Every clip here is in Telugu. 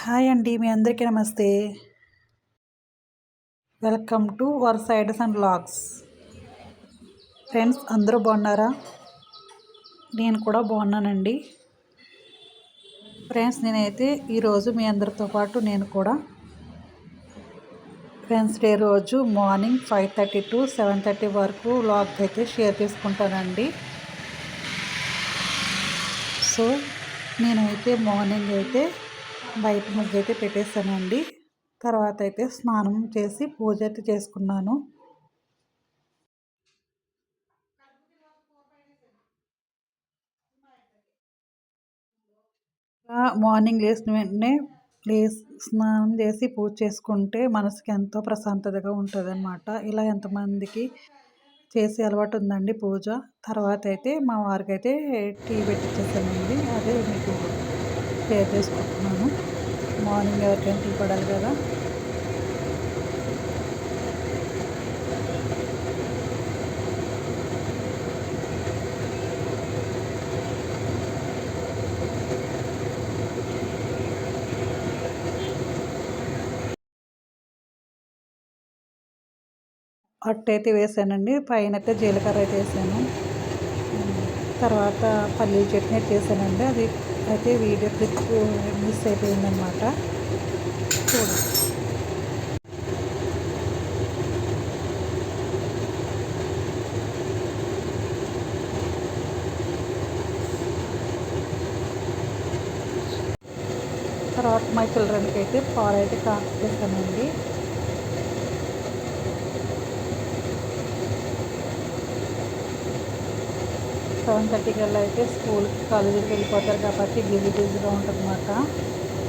హాయ్ అండి మీ అందరికీ నమస్తే. Welcome to were sides and vlogs. Friends అందరూ బాగున్నారా? నేను కూడా బాగున్నానండి. ఫ్రెండ్స్ నేనైతే ఈరోజు మీ అందరితో పాటు నేను కూడా ఫ్రెండ్స్ డే రోజు morning five thirty to seven thirty వరకు లాగ్స్ అయితే షేర్ చేసుకుంటానండి. సో నేనైతే మార్నింగ్ అయితే బయట ముగ్గు అయితే పెట్టేశానండి తర్వాత అయితే స్నానం చేసి పూజ అయితే చేసుకున్నాను. మార్నింగ్ లేచిన వెంటనే లేస్ స్నానం చేసి పూజ చేసుకుంటే మనసుకి ఎంతో ప్రశాంతతగా ఉంటుంది అనమాట ఇలా ఎంతమందికి చేసే అలవాటు ఉందండి పూజ. తర్వాత అయితే మా వారికి అయితే టీ పెట్టించేసానండి అదే మీకు షేర్ చేసుకుంటున్నాను. మార్నింగ్ ఎవరికైనా టీ పడాలి కదా? అట్టు అయితే వేసానండి. పైన అయితే జీలకర్ర అయితే వేసాను. తర్వాత పల్లీ చట్నీ చేశానండి. అది అయితే వీడియో క్లిప్ మిస్ అయిపోయిందనమాట చూడండి తర్వాత మా చిల్డ్రన్కి అయితే పాలు అయితే కాస్ట్ సెవెన్ థర్టీ కల్లా అయితే స్కూల్కి కాలేజీకి వెళ్ళిపోతారు కాబట్టి బిజీ బిజీగా ఉంటుంది అన్నమాట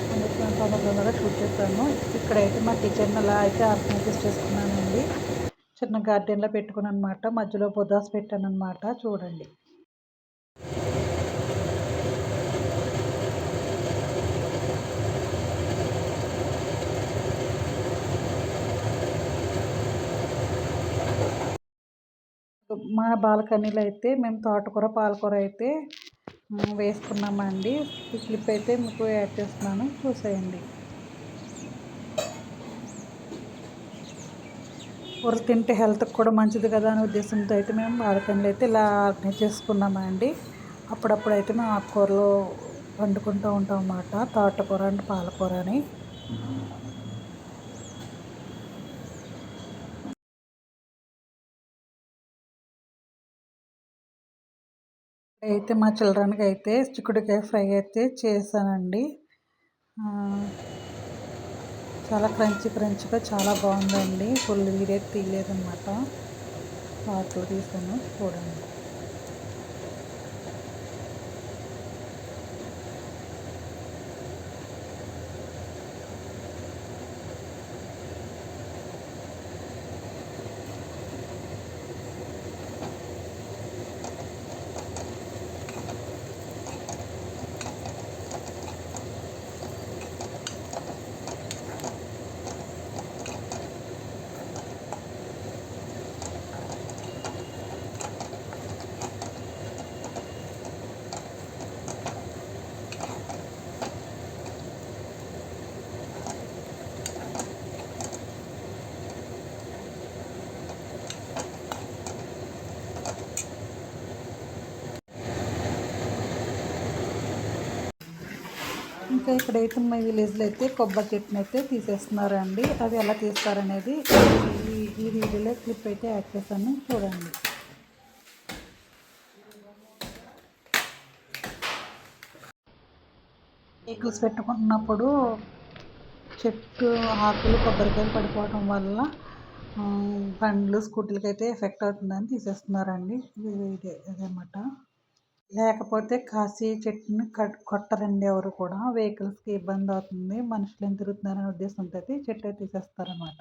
అందుకే నేను తొందర తొందరగా షూట్ చేస్తాను ఇక్కడైతే మా కిచెన్ అలా అయితే ఆర్గనైజ్ చేసుకున్నానండి. చిన్న గార్డెన్లో పెట్టుకున్నాను అనమాట మధ్యలో బుద్ధాస్ పెట్టాను అనమాట చూడండి. మా బాల్కనీలో అయితే మేము తోటకూర పాలకూర అయితే వేసుకున్నామండి. ఈ క్లిప్ అయితే మీకు యాడ్ చేస్తున్నాను. చూసేయండి. కూర తింటే హెల్త్కి కూడా మంచిది కదా అనే ఉద్దేశంతో అయితే మేము బాల్కనీలో అయితే ఇలా ఆర్గనైజ్ చేసుకున్నామండి. అప్పుడప్పుడు అయితే మేము ఆకుకూరలు వండుకుంటూ ఉంటాం అన్నమాట. తోటకూర అండ్ పాలకూర అని. అయితే మా చిల్డ్రన్కి అయితే చిక్కుడుకాయ ఫ్రై అయితే చేశానండి. చాలా క్రంచి క్రంచిగా చాలా బాగుందండి. ఫుల్ వీడియో తీయలేదన్నమాట. పాటలు తీసాను. చూడండి. ఇంకా ఇక్కడైతే మా విలేజ్లో అయితే కొబ్బరి చెట్టుని అయితే తీసేస్తున్నారండి. అది ఎలా తీస్తారనేది ఈ వీడియోలో క్లిప్ అయితే యాడ్ చేశాను చూడండి. వెహికల్స్ పెట్టుకుంటున్నప్పుడు చెట్టు ఆకులు కొబ్బరికాయలు పడిపోవడం వల్ల బండ్లు స్కూటీలకి అయితే ఎఫెక్ట్ అవుతుందని తీసేస్తున్నారండి. ఇది అదనమాట. లేకపోతే కాశీ చెట్టుని కట్ కొట్టరండి ఎవరు కూడా. వెహికల్స్కి ఇబ్బంది అవుతుంది. మనుషులు ఏం తిరుగుతున్నారనే ఉద్దేశంతో అయితే చెట్టు తీసేస్తారన్నమాట.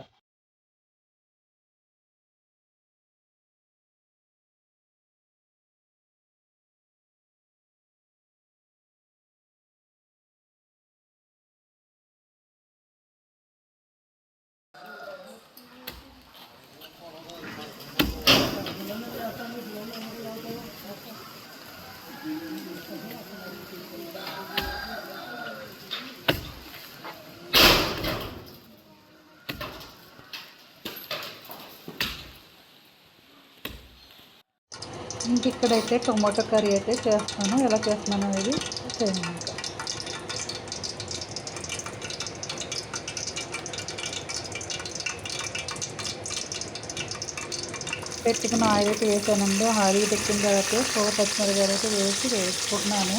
ఇంక ఇక్కడైతే టొమాటో కర్రీ అయితే చేస్తాను. ఎలా చేస్తున్నాను అనేది చేయండి పెట్టుకున్న ఆయిల్ అయితే వేసానండి. ఆయిల్ పెట్టిన తర్వాత ఫోర్ పచ్చిమిరపకాయలు అయితే వేసి వేసుకుంటున్నాను.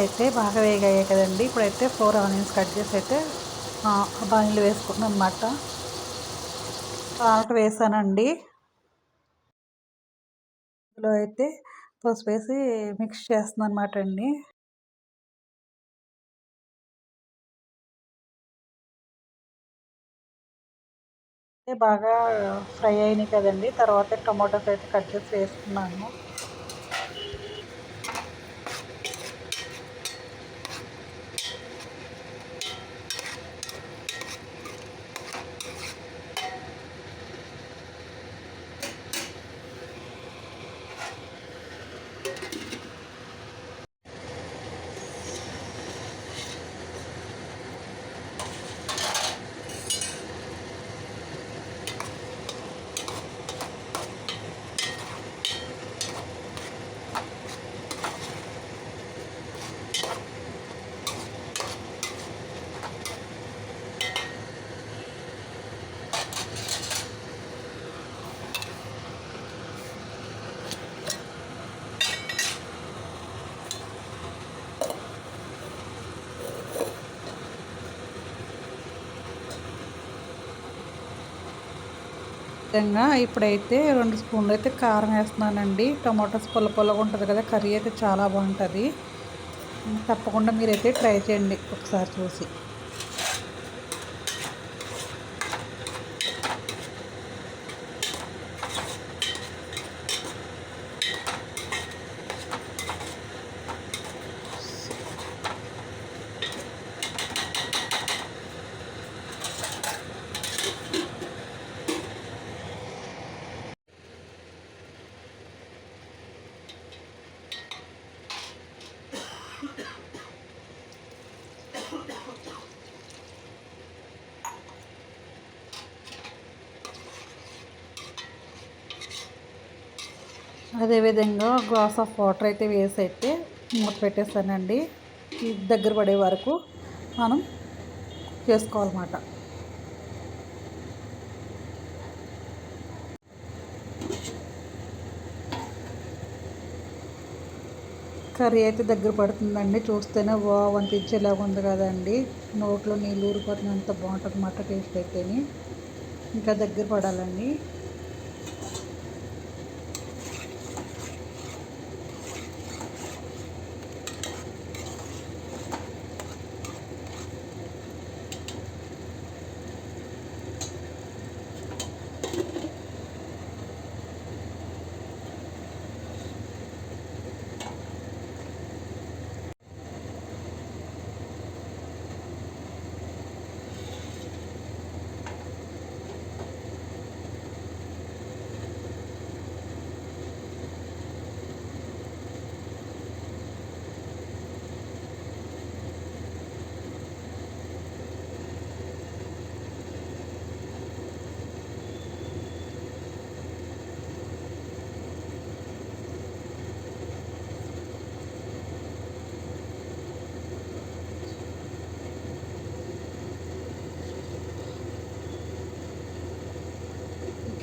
అయితే బాగా వేగాయి కదండి. ఇప్పుడైతే ఫోర్ ఆనియన్స్ కట్ చేసి అయితే బాణీలు వేసుకున్నాం అనమాట సాల్ట్ వేసానండి. ఇందులో అయితే పసుపు వేసి మిక్స్ చేస్తుంది అనమాట అండి బాగా ఫ్రై అయినాయి కదండి. తర్వాత టమాటోస్ అయితే కట్ చేసి వేసుకున్నాను. విధంగా ఇప్పుడైతే రెండు స్పూన్లు అయితే కారం వేస్తున్నానండి. టమాటోస్ పొల్ల పొల్లగా ఉంటుంది కదా కర్రీ అయితే చాలా బాగుంటుంది. తప్పకుండా మీరైతే ట్రై చేయండి ఒకసారి చూసి. అదేవిధంగా గ్లాస్ ఆఫ్ వాటర్ అయితే వేసి అయితే మూత పెట్టేస్తానండి. దగ్గర పడే వరకు మనం చేసుకోవాలన్నమాట కర్రీ అయితే దగ్గర పడుతుందండి. చూస్తేనే వావ్ అనిపించేలాగా ఉంది కదండి. నోట్లో నీళ్ళు ఊరిపోతున్నంత బాగుంటుంది అన్నమాట టేస్ట్ అయితేని. ఇంకా దగ్గర పడాలండి.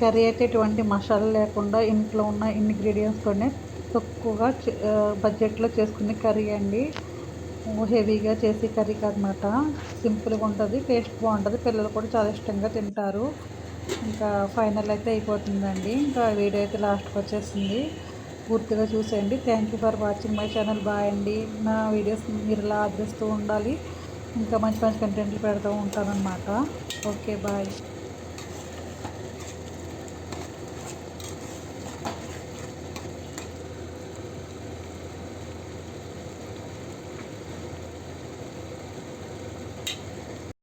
కర్రీ అయితే ఎటువంటి మసాలా లేకుండా ఇంట్లో ఉన్న ఇంగ్రీడియంట్స్తోనే తక్కువగా బడ్జెట్లో చేసుకునే కర్రీ అండి. హెవీగా చేసే కర్రీ కాదనమాట. సింపుల్గా ఉంటుంది టేస్ట్ బాగుంటుంది పిల్లలు కూడా చాలా ఇష్టంగా తింటారు. ఇంకా ఫైనల్ అయితే అయిపోతుందండి. ఇంకా వీడియో అయితే లాస్ట్కి వచ్చేసింది. పూర్తిగా చూసేయండి. Thank you for watching my channel bye అండి. నా వీడియోస్ మీరు ఇలా ఆదరిస్తూ ఉండాలి. ఇంకా మంచి మంచి కంటెంట్లు పెడుతూ ఉంటానన్నమాట. Okay bye